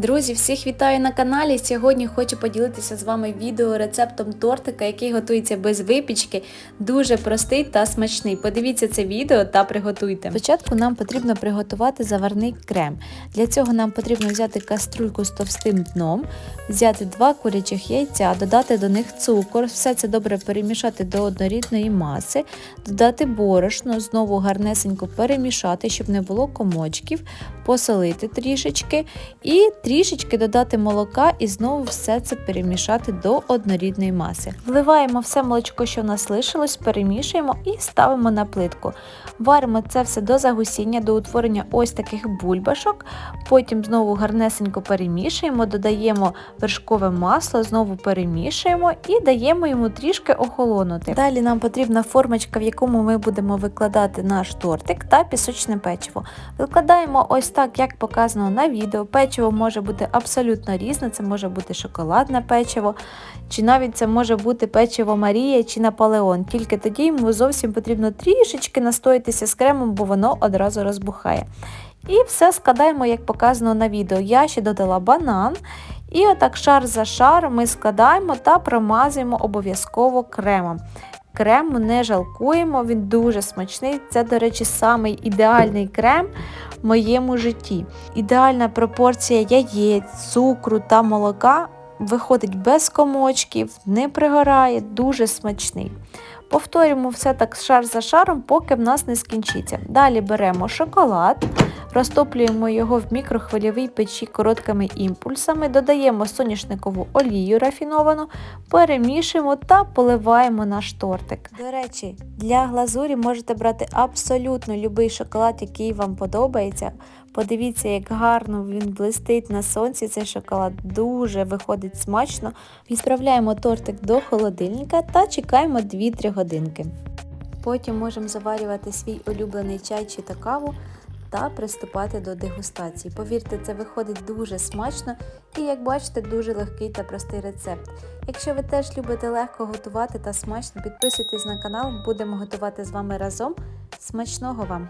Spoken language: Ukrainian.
Друзі, всіх вітаю на каналі. Сьогодні хочу поділитися з вами відео рецептом тортика, який готується без випічки. Дуже простий та смачний. Подивіться це відео та приготуйте. Спочатку нам потрібно приготувати заварний крем. Для цього нам потрібно взяти каструльку з товстим дном, взяти два курячих яйця, додати до них цукор, все це добре перемішати до однорідної маси, додати борошно, знову гарнесенько перемішати, щоб не було комочків, посолити трішечки і трішечки додати молока і знову все це перемішати до однорідної маси. Вливаємо все молочко, що в нас лишилось, перемішуємо і ставимо на плитку. Варимо це все до загусіння, до утворення ось таких бульбашок. Потім знову гарнесенько перемішуємо, додаємо вершкове масло, знову перемішуємо і даємо йому трішки охолонути. Далі нам потрібна формочка, в якому ми будемо викладати наш тортик та пісочне печиво. Викладаємо ось так, як показано на відео. Печиво може бути абсолютно різне, це може бути шоколадне печиво, чи навіть це може бути печиво Марія чи Наполеон. Тільки тоді йому зовсім потрібно трішечки настоїтися з кремом, бо воно одразу розбухає. І все складаємо, як показано на відео. Я ще додала банан. І отак шар за шар ми складаємо та промазуємо обов'язково кремом. Крему не жалкуємо, він дуже смачний. Це, до речі, самий ідеальний крем в моєму житті. Ідеальна пропорція яєць, цукру та молока виходить без комочків, не пригорає, дуже смачний. Повторюємо все так шар за шаром, поки в нас не скінчиться. Далі беремо шоколад, розтоплюємо його в мікрохвильовій печі короткими імпульсами, додаємо соняшникову олію рафіновану, перемішуємо та поливаємо наш тортик. До речі, для глазурі можете брати абсолютно будь-який шоколад, який вам подобається. Подивіться, як гарно він блистить на сонці. Цей шоколад дуже виходить смачно. Відправляємо тортик до холодильника та чекаємо 2-3 годинки. Потім можемо заварювати свій улюблений чай чи та каву та приступати до дегустації. Повірте, це виходить дуже смачно і, як бачите, дуже легкий та простий рецепт. Якщо ви теж любите легко готувати та смачно, підписуйтесь на канал, будемо готувати з вами разом. Смачного вам!